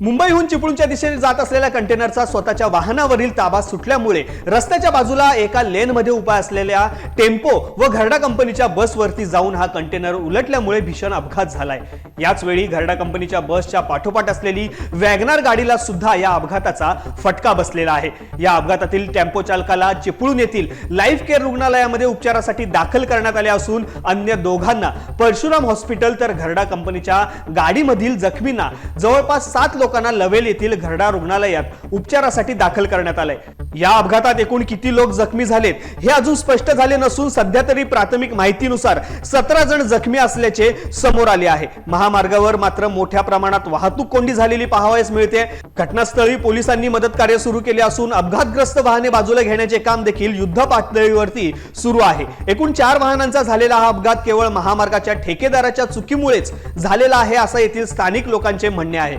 मुंबईहून चिपळूणच्या दिशेने जात असलेल्या कंटेनरचा स्वतःच्या वाहनावरील ताबा सुटल्यामुळे रस्त्याच्या बाजूला एका लेनमध्ये उभा असलेल्या टेम्पो व घरडा कंपनीच्या बसवरती जाऊन हा कंटेनर उलटल्यामुळे भीषण अपघात झालाय. याच वेळी घरडा कंपनीच्या बसच्या पाठोपाठ असलेली वॅगनार गाडीला सुद्धा या अपघाताचा फटका बसलेला आहे. या अपघातातील टेम्पो चालकाला चिपळूण येथील लाईफ केअर रुग्णालयामध्ये उपचारासाठी दाखल करण्यात आले असून अन्य दोघांना परशुराम हॉस्पिटल तर घरडा कंपनीच्या गाडीमधील जखमींना जवळपास सात लोक लोकांना लवेल येथील घरडा रुग्णालयात उपचारासाठी दाखल करण्यात आलंय. या अपघातात एकूण किती लोक जखमी झालेत हे अजून स्पष्ट झाले नसून सध्या तरी प्राथमिक माहितीनुसार सतरा जण जखमी असल्याचे समोर आले आहे. महामार्गावर मात्र मोठ्या प्रमाणात वाहतूक कोंडी झालेली पाहावयास मिळते. घटनास्थळी पोलिसांनी मदत कार्य सुरू केले असून अपघातग्रस्त वाहने बाजूला घेण्याचे काम देखील युद्ध पातळीवरती सुरू आहे. एकूण चार वाहनांचा झालेला हा अपघात केवळ महामार्गाच्या ठेकेदाराच्या चुकीमुळेच झालेला आहे असं येथील स्थानिक लोकांचे म्हणणे आहे.